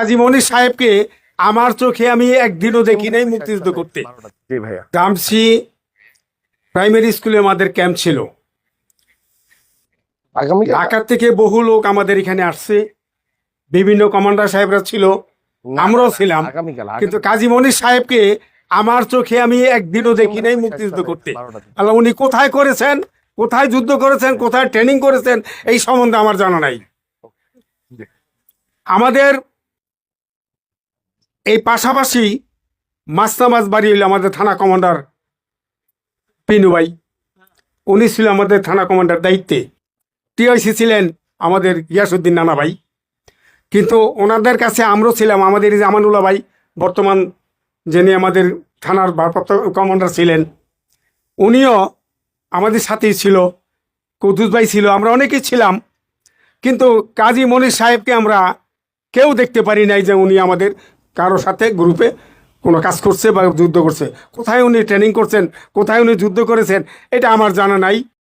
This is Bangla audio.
কাজী মনির সাহেবকে আমার চোখে আমি একদিনও দেখি নাই মুক্তিযুদ্ধ করতে। গামসি প্রাইমারি স্কুলে আমাদের ক্যাম্প ছিল। আগামী ঢাকা থেকে বহু লোক আমাদের এখানে আসছে। বিভিন্ন কমান্ডার সাহেবরা ছিল। আমরাও ছিলাম। কিন্তু কাজী মনির সাহেবকে আমার চোখে আমি একদিনও দেখি নাই মুক্তিযুদ্ধ করতে। আল্লাহ উনি কোথায় করেছেন? কোথায় যুদ্ধ করেছেন? কোথায় ট্রেনিং করেছেন? এই সম্বন্ধে আমার জানা নাই। আমাদের এই পাশাপাশি মাস্তামাজ বাড়ি হইল আমাদের থানা কমান্ডার পিনু ভাই। উনি ছিল আমাদের থানা কমান্ডার দায়িত্বে। টিআইসি ছিলেন আমাদের গিয়াসুদ্দিন নানা ভাই। কিন্তু ওনাদের কাছে আমরাও ছিলাম, আমাদের আমানুল্লাহ ভাই, বর্তমান যিনি আমাদের থানার ভারপ্রাপ্ত কমান্ডার ছিলেন। উনিও আমাদের সাথেই ছিল কৌতুস ভাই ছিল, আমরা অনেকেই ছিলাম। কিন্তু কাজী মনির সাহেবকে আমরা কেউ দেখতে পারি নাই যে উনি আমাদের কারও সাথে গ্রুপে কোনো কাজ করছে বা যুদ্ধ করছে। কোথায় উনি ট্রেনিং করছেন? কোথায় উনি যুদ্ধ করেছেন? এটা আমার জানা নাই।